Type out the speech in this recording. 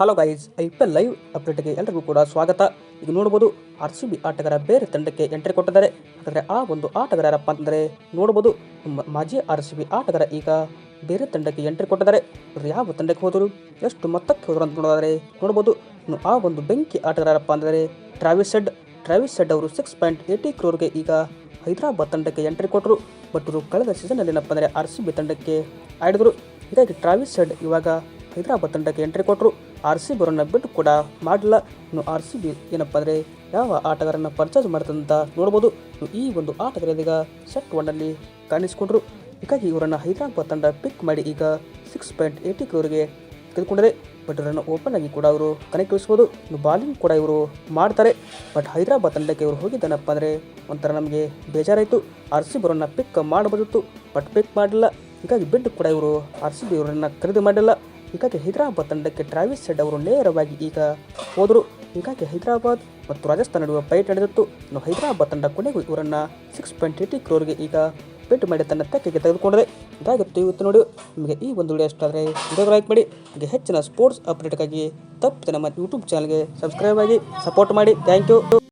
Hello guys I P L live ಅಪ್ಡೇಟ್ಗೆ ಎಲ್ಲರಿಗೂ ಕೂಡ ಸ್ವಾಗತ. ಈಗ ನೋಡ್ಬೋದು ಆರ್ ಸಿ ಬಿ ಆಟಗಾರ ಬೇರೆ ತಂಡಕ್ಕೆ ಎಂಟ್ರಿ ಕೊಟ್ಟಿದ್ದಾರೆ. ಹಾಗಾದರೆ ಆ ಒಂದು ಆಟಗಾರರಪ್ಪ ಅಂತಂದರೆ ನೋಡ್ಬೋದು ಮಾಜಿ ಆರ್ ಸಿ ಬಿ ಆಟಗಾರ ಈಗ ಬೇರೆ ತಂಡಕ್ಕೆ ಎಂಟ್ರಿ ಕೊಟ್ಟಿದ್ದಾರೆ. ಯಾವ ತಂಡಕ್ಕೆ ಹೋದರು, ಎಷ್ಟು ಮೊತ್ತಕ್ಕೆ ಹೋದರು ಅಂತ ನೋಡೋದಾದರೆ ನೋಡ್ಬೋದು. ಆ ಒಂದು ಬೆಂಕಿ ಆಟಗಾರರಪ್ಪ ಅಂದರೆ ಟ್ರಾವಿಸ್ ಸೆಡ್ ಟ್ರಾವಿಸ್ ಸೆಡ್ ಅವರು ಸಿಕ್ಸ್ ಪಾಯಿಂಟ್ ಏಯ್ಟಿ ಕ್ರೋರ್ಗೆ ಈಗ ಹೈದರಾಬಾದ್ ತಂಡಕ್ಕೆ ಎಂಟ್ರಿ ಕೊಟ್ಟರು ಬಟ್ ಇವರು ಕಳೆದ ಸೀಸನಲ್ಲಿ ಏನಪ್ಪ ಅಂದರೆ ಆರ್ ಸಿ ಬಿ ತಂಡಕ್ಕೆ ಆಡಿದರು. ಹೀಗಾಗಿ ಟ್ರಾವಿಸ್ ಸೆಡ್ ಇವಾಗ ಹೈದರಾಬಾದ್ ತಂಡಕ್ಕೆ ಎಂಟ್ರಿ ಕೊಟ್ಟರು ಆರ್ ಸಿ ಬಿರನ್ನ ಬಿಟ್ಟು ಕೂಡ ಮಾಡಲಿಲ್ಲ. ಇನ್ನು ಆರ್ ಸಿ ಬಿ ಏನಪ್ಪ ಅಂದರೆ ಯಾವ ಆಟಗಾರನ ಪರ್ಚೇಸ್ ಮಾಡ್ತಂತ ನೋಡ್ಬೋದು. ಈ ಒಂದು ಆಟಗಾರದೀಗ ಸೆಟ್ ಒನ್ನಲ್ಲಿ ಕಾಣಿಸಿಕೊಂಡ್ರು. ಹೀಗಾಗಿ ಇವರನ್ನು ಹೈದರಾಬಾದ್ ತಂಡ ಪಿಕ್ ಮಾಡಿ ಈಗ ಸಿಕ್ಸ್ ಪಾಯಿಂಟ್ ಏಯ್ಟಿ ಕ್ರೋರ್ಗೆ ತೆಗೆದುಕೊಂಡಿದೆ. ಬಟ್ ಇವರನ್ನು ಓಪನ್ ಆಗಿ ಕೂಡ ಅವರು ಕನೆಕ್ಟ್ ಇಳಿಸ್ಬೋದು. ಇನ್ನು ಬಾಲಿಂಗ್ ಕೂಡ ಇವರು ಮಾಡ್ತಾರೆ. ಬಟ್ ಹೈದರಾಬಾದ್ ತಂಡಕ್ಕೆ ಇವರು ಹೋಗಿದ್ದಾನಪ್ಪ ಅಂದರೆ ಒಂಥರ ನಮಗೆ ಬೇಜಾರಾಯಿತು. ಆರ್ ಸಿ ಬಿರನ್ನು ಪಿಕ್ ಮಾಡಬಹುದಿತ್ತು. ಬಟ್ ಪಿಕ್ ಮಾಡಲಿಲ್ಲ. ಹೀಗಾಗಿ ಬಿಡ್ ಕೂಡ ಇವರು ಆರ್ ಸಿ ಬಿ ಇವರನ್ನು ಖರೀದಿ ಮಾಡಿಲ್ಲ. ಹೀಗಾಗಿ ಹೈದರಾಬಾದ್ ತಂಡಕ್ಕೆ ಟ್ರಾವಿಸ್ ಸೆಡ್ ಅವರು ನೇರವಾಗಿ ಈಗ ಹೋದರು. ಹೀಗಾಗಿ ಹೈದರಾಬಾದ್ ಮತ್ತು ರಾಜಸ್ಥಾನ ನಡುವೆ ಪೈಟ್ ನಡೆದಿತ್ತು. ಇನ್ನು ಹೈದರಾಬಾದ್ ತಂಡ ಕೊನೆಗೂ ಇವರನ್ನು ಸಿಕ್ಸ್ ಪಾಯಿಂಟ್ ಏಯ್ಟಿ ಕ್ರೋರ್ಗೆ ಈಗ ಬಿಡ್ ಮಾಡಿ ತನ್ನ ತೆಕ್ಕೆಗೆ ತೆಗೆದುಕೊಂಡಿದೆ. ಇದಾಗಿತ್ತು ಇವತ್ತು ನೋಡಿ. ನಿಮಗೆ ಈ ಒಂದು ವಿಡಿಯೋ ಇಷ್ಟ ಆದರೆ ಲೈಕ್ ಮಾಡಿ. ಹಾಗೆ ಹೆಚ್ಚಿನ ಸ್ಪೋರ್ಟ್ಸ್ ಅಪ್ಡೇಟ್ಗಾಗಿ ತಪ್ಪದೆ ನಮ್ಮ ಯೂಟ್ಯೂಬ್ ಚಾನಲ್ಗೆ ಸಬ್ಸ್ಕ್ರೈಬ್ ಆಗಿ ಸಪೋರ್ಟ್ ಮಾಡಿ. Thank you